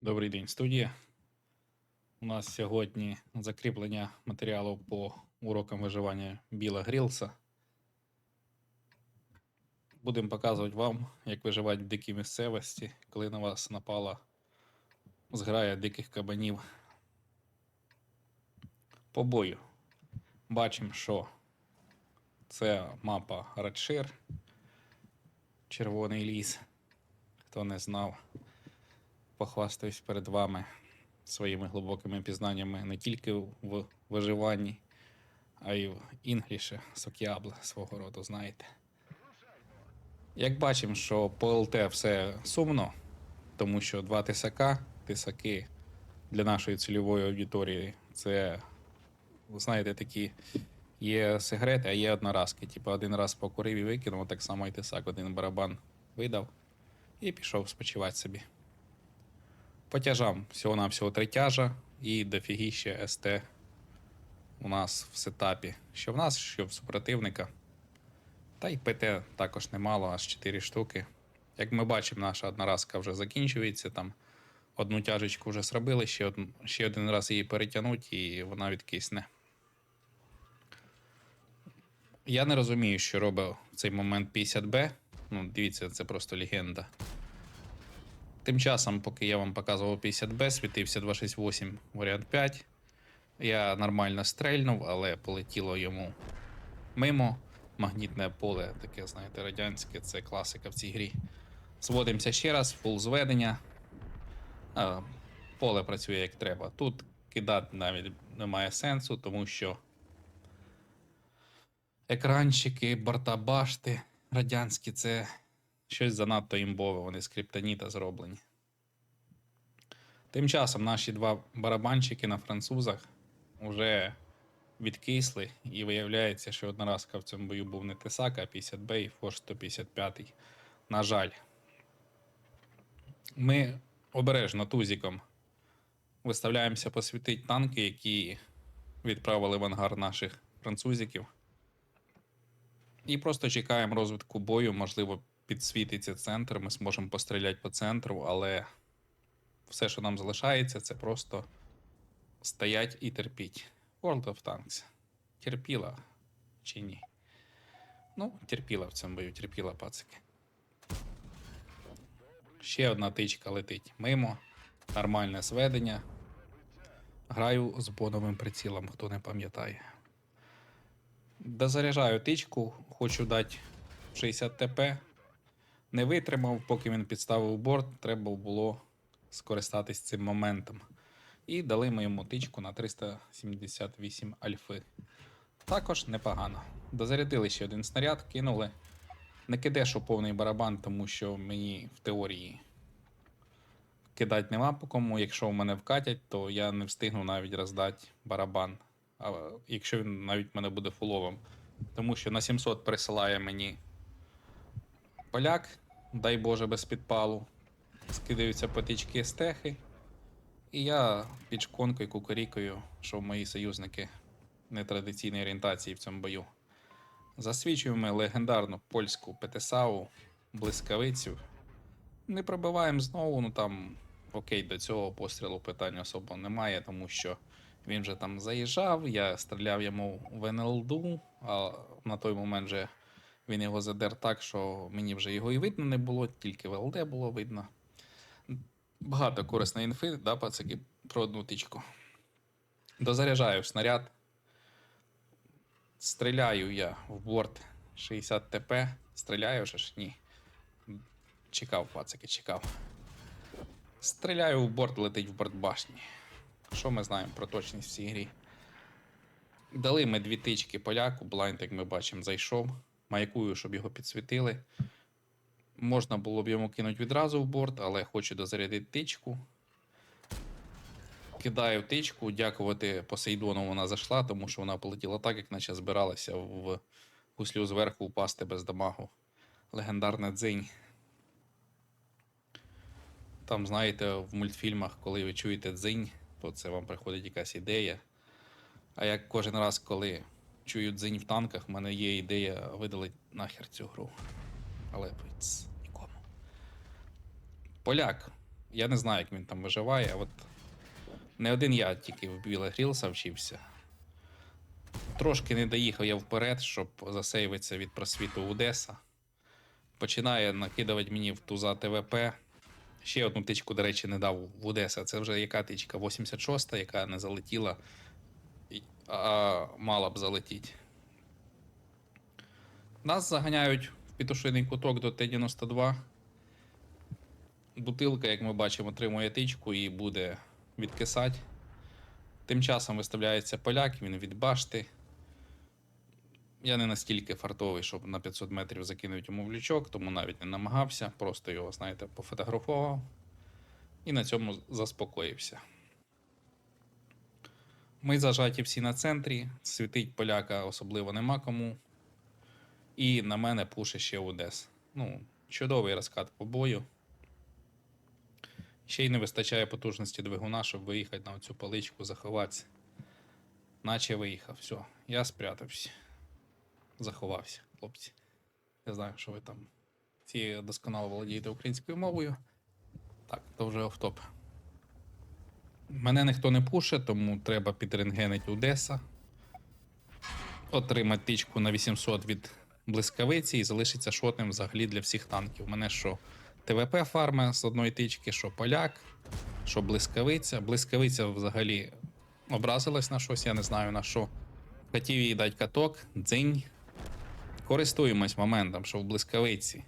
Добрий день, студія. У нас сьогодні закріплення матеріалу по урокам виживання Біла Грілса. Будемо показувати вам, як виживати в дикій місцевості, коли на вас напала зграя диких кабанів. По бою. Бачимо, що це мапа Радшир, Червоний ліс. Хто не знав похвастаюсь перед вами своїми глибокими пізнаннями не тільки в виживанні, а й в інгліші, сок'ябле свого роду, знаєте. Як бачимо, що по ЛТ все сумно, тому що два тисака, тисаки для нашої цільової аудиторії це, знаєте, такі є сигарети, а є одноразки. Типу один раз покурив і викинув, так само і тисак, один барабан видав і пішов спочивати собі. По тяжам всього-навсього три тяжа і дофігіще СТ у нас в сетапі. Що в нас, що в супротивника. Та й ПТ також немало, аж 4 штуки. Як ми бачимо, наша одноразка вже закінчується. Там одну тяжечку вже зробили, ще, одну, ще один раз її перетягнуть, і вона відкисне. Я не розумію, що робить в цей момент 50Б. Ну, дивіться, це просто легенда. Тим часом, поки я вам показував 50Б, світився 268 варіант 5. Я нормально стрельнув, але полетіло йому мимо. Магнітне поле, таке, знаєте, радянське, це класика в цій грі. Зводимося ще раз, фул зведення. А, поле працює як треба. Тут кидати навіть немає сенсу, тому що екранчики, борта башти радянські це щось занадто імбове, вони з криптоніта зроблені. Тим часом наші два барабанчики на французах вже відкисли, і виявляється, що одноразка в цьому бою був не Тесак, а 50Б і Форш 155. На жаль, ми обережно тузіком виставляємося посвітити танки, які відправили в ангар наших французиків. І просто чекаємо розвитку бою. Можливо, підсвітиться центр, ми зможемо постріляти по центру, але все, що нам залишається, це просто стоять і терпіть. World of Tanks. Терпіла чи ні? Ну, терпіла в цьому бою, терпіла пацики. Ще одна тичка летить мимо. Нормальне зведення. Граю з боновим прицілом, хто не пам'ятає. Дозаряджаю тичку, хочу дати 60 ТП. Не витримав, поки він підставив борт, треба було скористатись цим моментом. І дали ми йому тичку на 378 альфи. Також непогано. Дозарядили ще один снаряд, кинули. Не кидешу повний барабан, тому що мені в теорії кидати нема по кому. Якщо в мене вкатять, то я не встигну навіть роздати барабан. А якщо він навіть в мене буде фуловим. Тому що на 700 присилає мені поляк, дай Боже, без підпалу. Скидаються потічки стехи. І я під шконкою кукурікою, що мої союзники нетрадиційної орієнтації в цьому бою. Засвічуємо легендарну польську ПТСАУ, блискавицю. Не пробиваємо знову, ну там окей, до цього пострілу питань особо немає, тому що він вже там заїжджав, я стріляв йому в НЛДУ, а на той момент вже він його задер так, що мені вже його і видно не було, тільки в ЛД було видно. Багато корисної інфи, да, пацаки, про одну тичку. Дозаряджаю снаряд. Стріляю я в борт 60 ТП. Стріляю вже ж? Ні. Чекав, пацаки, чекав. Стріляю в борт, летить в борт башні. Що ми знаємо про точність в цій грі? Дали ми дві тички поляку, блайнд, як ми бачимо, зайшов. Маякую, щоб його підсвітили. Можна було б йому кинути відразу в борт, але хочу дозарядити тичку. Кидаю тичку, дякувати Посейдону вона зайшла, тому що вона полетіла так, як наче збиралася в гуслю зверху упасти без дамагу. Легендарна дзинь. Там, знаєте, в мультфільмах, коли ви чуєте дзинь, то це вам приходить якась ідея. А як кожен раз, коли чую дзинь в танках, в мене є ідея видалити нахер цю гру. Але ц, нікому. Поляк Я не знаю, як він там виживає. От не один я тільки в Біле Грілса вчився. Трошки не доїхав я вперед, щоб засейвитися від просвіту Одеса. Починає накидувати мені в туза ТВП. Ще одну тичку, до речі, не дав в Одеса. Це вже яка тичка? 86-та, яка не залетіла, а мала б залетіти. Нас заганяють в петушиний куток до Т-92. Бутилка, як ми бачимо, отримує тичку і буде відкисати. Тим часом виставляється поляк, він від башти. Я не настільки фартовий, щоб на 500 метрів закинути йому в лючок, тому навіть не намагався, просто його, знаєте, пофотографував і на цьому заспокоївся. Ми зажаті всі на центрі, світить поляка особливо нема кому. І на мене пуше ще Одес. Ну, чудовий розкат по бою. Ще й не вистачає потужності двигуна, щоб виїхати на цю паличку, заховатися. Наче виїхав. Все, я спрятався. Заховався, хлопці. Я знаю, що ви там всі досконало володієте українською мовою. Так, то вже офтоп. Мене ніхто не пуше, тому треба підрентгенити Одеса. Отримати тичку на 800 від блискавиці і залишиться шотним взагалі для всіх танків. У мене що ТВП фарма з одної тички, що поляк, що блискавиця. Блискавиця взагалі образилась на щось, я не знаю на що. Хотів їй дати каток, дзинь. Користуємось моментом, що в блискавиці.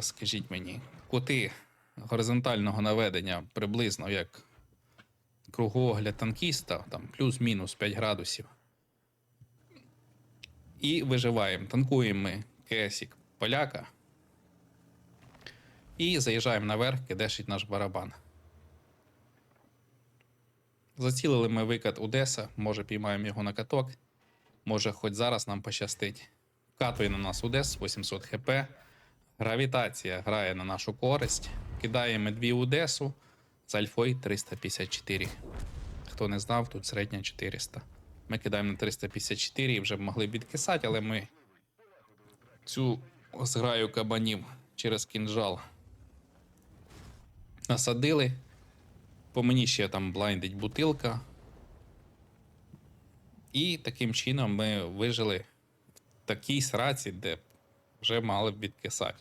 Скажіть мені, кути горизонтального наведення приблизно як кругоогляд танкіста, там плюс-мінус 5 градусів. І виживаємо. Танкуємо ми кесік поляка. І заїжджаємо наверх, кидешить наш барабан. Зацілили ми викат Одеса, може піймаємо його на каток. Може, хоч зараз нам пощастить. Вкатує на нас Одес 800 хп. Гравітація грає на нашу користь. Кидаємо дві Одесу з альфой 354. Хто не знав, тут середня 400. Ми кидаємо на 354 і вже могли б відкисати, але ми цю зграю кабанів через кінжал насадили. По мені ще там блайндить бутилка. І таким чином ми вижили в такій сраці, де вже мали б відкисати.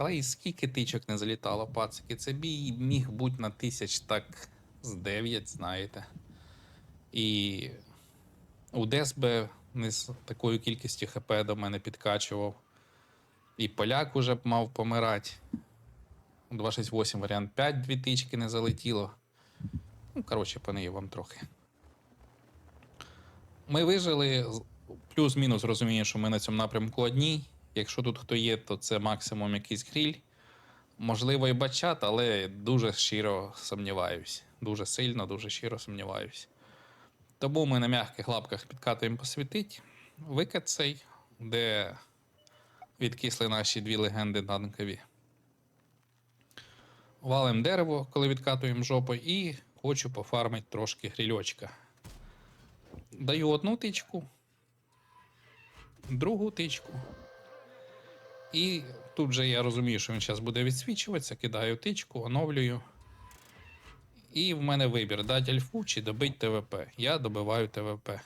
Але і скільки тичок не залітало, пацики, це бій міг бути на тисяч так з 9, знаєте. І Удес би не з такою кількістю ХП до мене підкачував. І поляк уже б мав помирати. 268 варіант 5, дві тички не залетіло. Ну, коротше, панию вам трохи. Ми вижили. Плюс-мінус розумію, що ми на цьому напрямку одні. Якщо тут хто є, то це максимум якийсь гріль. Можливо, і бачат, але дуже щиро сумніваюсь. Дуже сильно, дуже щиро сумніваюсь. Тому ми на м'яких лапках підкатуємо посвітить. Викид цей, де відкисли наші дві легенди танкові. Валим дерево, коли відкатуємо жопою, і хочу пофармити трошки грільочка. Даю одну тичку, другу тичку. І тут же я розумію, що він зараз буде відсвічуватися, кидаю тичку, оновлюю. І в мене вибір: дати альфу чи добить ТВП. Я добиваю ТВП.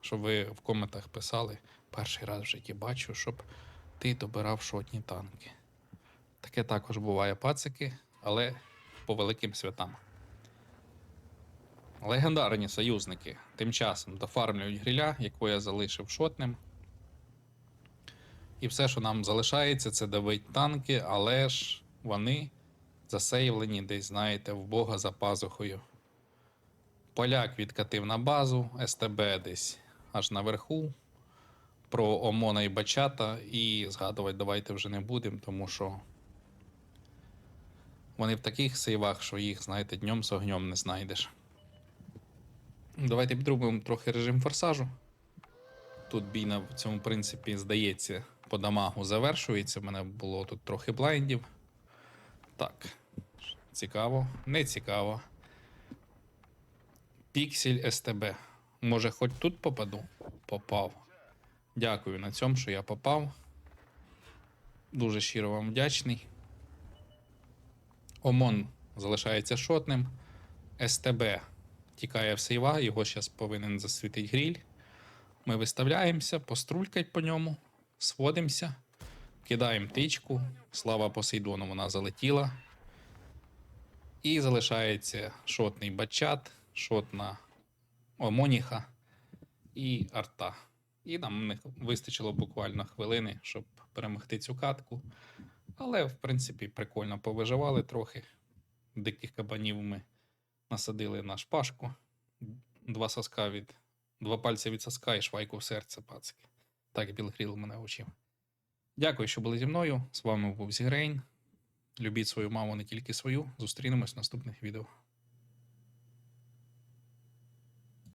Щоб ви в коментах писали, перший раз в житті бачу, щоб ти добирав шотні танки. Таке також буває пацики, але по великим святам. Легендарні союзники тим часом дофармлюють гриля, яку я залишив шотним. І все, що нам залишається, це давить танки, але ж вони засейвлені десь, знаєте, в Бога за пазухою. Поляк відкатив на базу, СТБ десь аж наверху. Про Омона і Бачата, і згадувати давайте вже не будемо, тому що вони в таких сейвах, що їх, знаєте, днем з огнем не знайдеш. Давайте підробимо трохи режим форсажу. Тут бій на цьому принципі, здається, по дамагу завершується. У мене було тут трохи блайндів. Так. Цікаво, не цікаво. Піксель СТБ. Може, хоч тут попаду? Попав. Дякую на цьому, що я попав. Дуже щиро вам вдячний. ОМОН залишається шотним. СТБ тікає в сейва, його зараз повинен засвітити гріль. Ми виставляємося, пострулькать по ньому, сводимося, кидаємо тичку. Слава Посейдону, вона залетіла. І залишається шотний бачат, шотна Омоніха і арта. І нам не вистачило буквально хвилини, щоб перемогти цю катку. Але, в принципі, прикольно повиживали трохи. Диких кабанів ми насадили на шпажку. Два соска від. Два пальці від соска і швайку в серце, пацики. Так Білгріл мене учив. Дякую, що були зі мною. З вами був Зігрейн. Любіть свою маму, не тільки свою. Зустрінемось в наступних відео.